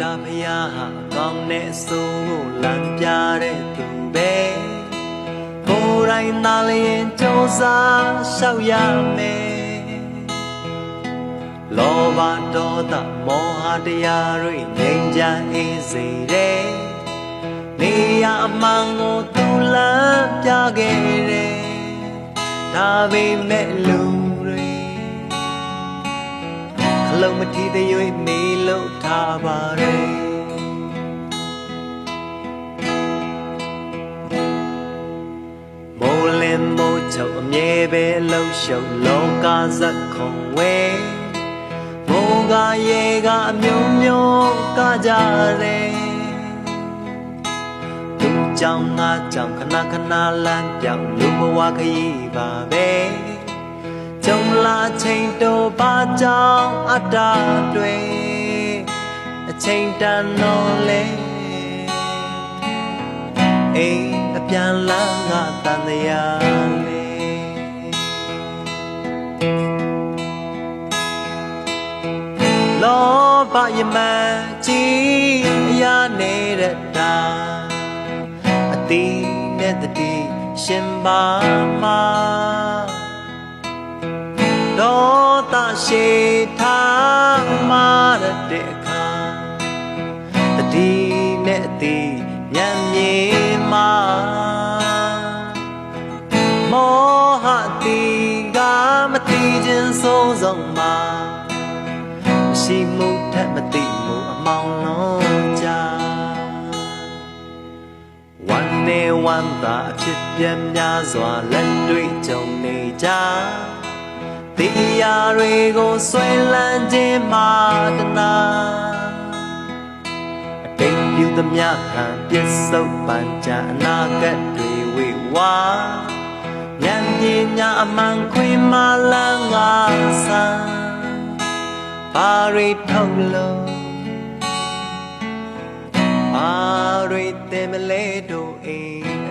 တာဖယားဟာကောင်းတဲ့အစိုးကိုလမ်းပြတဲ့သူပဲကိုယ်တိုင်သာလျင်စူးစမ်းရှောက်ရမယ်လောဘဒေါသမောဟတရားတွေငြိမ်းချမ်းအေးစေတဲ့နေရအမှန်ကိုသူလမ်းပြခဲ့တယ်ဒါပေမဲ့လူတွေခလုံးမထီသေး၍မေး လို့ထားပါရဲ့မိုးလင်းမိုးချုပ်အမြဲပဲလှုပ်ရှုပ်လောကဇက်ခုံဝဲမိုးကရေကအမျိုးမျိုးကကြတယ်သူကြောင့်ငါကြောင့်ခဏခဏလမ်းပြောင်းလူဘဝခရီးပါပဲကြုံလာချိန်တော့ပါကြောင့်အတ္တတွေ အချိန်တန်တော့လေအိမ်အပြန်လာငါတန်တရားလေလောဘယမကြီးအရာနေတဲ့တာအတိနဲ့တတိရှင်ပါမှာဒေါသရှိထားမာရတဲ့အခါ ညံမြေမှာမောဟတီကမတီခြင်းဆုံးဆုံးမှာမရှိမှုထက်မသိမှုအမောင်လုံးကြဝန်နေဝန်သာအဖြစ်ပြများစွာလက်တွေ့ကြုံနေကြတရားတွေကိုဆွဲလန်းခြင်းမှာတနာ ပြုသမျှခံပြစ္ဆုတ်ပန်ကြအနာဂတ်တွေဝေဝါဉာဏ်ပညာအမှန်ခွေမာလန်းငါဆန်းပါရီထုတ်လို့ပါရီတင်မလဲတို့အိမ်